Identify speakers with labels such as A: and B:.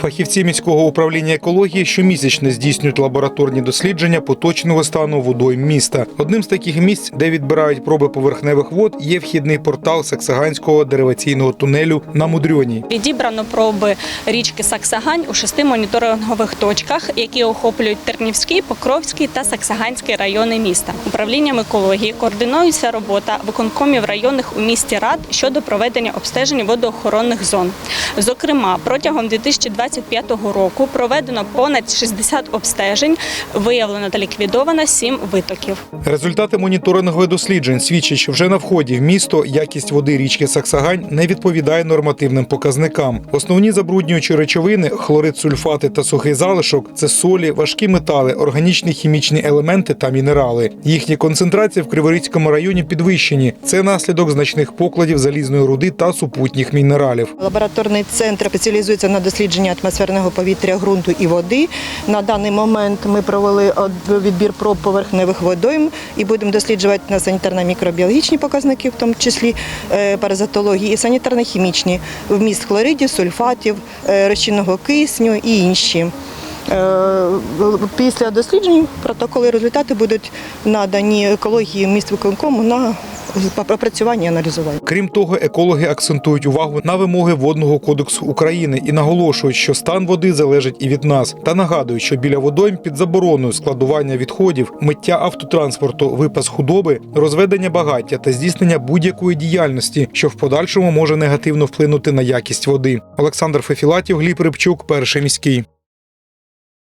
A: Фахівці міського управління екології щомісячно здійснюють лабораторні дослідження поточного стану водойм міста. Одним з таких місць, де відбирають проби поверхневих вод, є вхідний портал Саксаганського дериваційного тунелю на Мудрьоні.
B: Відібрано проби річки Саксагань у шести моніторингових точках, які охоплюють Тернівський, Покровський та Саксаганський райони міста. Управлінням екології координується робота виконкомів районних у місті рад щодо проведення обстежень водоохоронних зон. Зокрема, протягом 2025 року проведено понад 60 обстежень, виявлено та ліквідовано 7 витоків.
A: Результати моніторингових досліджень свідчать, що вже на вході в місто якість води річки Саксагань не відповідає нормативним показникам. Основні забруднюючі речовини хлорид, сульфати та сухий залишок це солі, важкі метали, органічні хімічні елементи та мінерали. Їхні концентрації в Криворізькому районі підвищені. Це наслідок значних покладів залізної руди та супутніх мінералів.
C: Лабораторний центр спеціалізується на дослідженні атмосферного повітря, ґрунту і води. На даний момент ми провели відбір проб поверхневих водойм і будемо досліджувати на санітарно-мікробіологічні показники, в тому числі е, паразитології, і санітарно-хімічні вміст хлоридів, сульфатів, е, розчинного кисню і інші. Е, Після досліджень протоколи результати будуть надані екології міст виконкому на опрацювання і аналізування.
A: Крім того, екологи акцентують увагу на вимоги водного кодексу України і наголошують, що стан води залежить і від нас. Та нагадують, що біля водойм під забороною складування відходів, миття автотранспорту, випас худоби, розведення багаття та здійснення будь-якої діяльності, що в подальшому може негативно вплинути на якість води. Олександр Фефілатів, Гліб Рибчук, перший міський.